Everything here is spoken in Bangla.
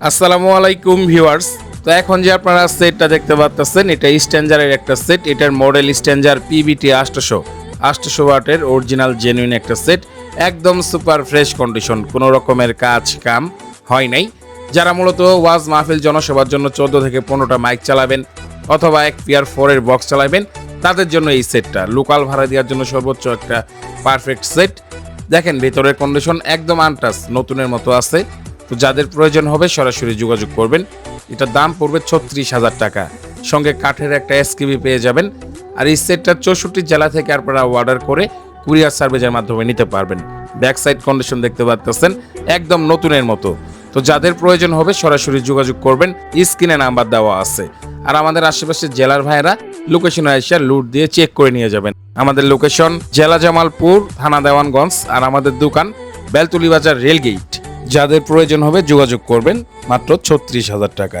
আসসালামু আলাইকুম ভিউয়ার্স। তো এখন যে আপনারা সেটটা দেখতে পাচ্ছেন এটা স্ট্যান্ডারের একটা সেট। এটার মডেল স্ট্যান্ডার পিবিটি আষ্টশো আষ্টশো ওয়াটের অরিজিনাল জেনুইন একটা সেট। একদম সুপার ফ্রেশ কন্ডিশন কোনো রকমের কাজ কাম হয় নাই। যারা মূলত ওয়াজ মাহফিল জনসভার জন্য চোদ্দ থেকে পনেরোটা মাইক চালাবেন অথবা এক পিয়ার ফোরের বক্স চালাবেন, তাদের জন্য এই সেটটা। লোকাল ভাড়া দেওয়ার জন্য সর্বোচ্চ একটা পারফেক্ট সেট। দেখেন, ভেতরের কন্ডিশন একদম আনটাস নতুনের মতো আছে। তো যাদের প্রয়োজন হবে সরাসরি যোগাযোগ করবেন। এটার দাম পড়বে ছত্রিশ হাজার টাকা। সঙ্গে কাঠের একটা এসকিবি পেয়ে যাবেন। আর এই সেটটা চৌষট্টি জেলা থেকে আপনারা অর্ডার করে কুরিয়ার সার্ভিসের মাধ্যমে নিতে পারবেন। ব্যাক সাইড কন্ডিশন দেখতে পাচ্ছেন একদম নতুনের মতো। তো যাদের প্রয়োজন হবে সরাসরি যোগাযোগ করবেন, স্ক্রিনে নাম্বার দেওয়া আছে। আর আমাদের আশেপাশের জেলার ভাইয়েরা লোকেশন আইসা লুট দিয়ে চেক করে নিয়ে যাবেন। আমাদের লোকেশন জেলা জামালপুর, থানা দেওয়ানগঞ্জ, আর আমাদের দোকান বেলতুলি বাজার রেলগেট। যাদের প্রয়োজন হবে যোগাযোগ করবেন মাত্র ছত্রিশ হাজার টাকা।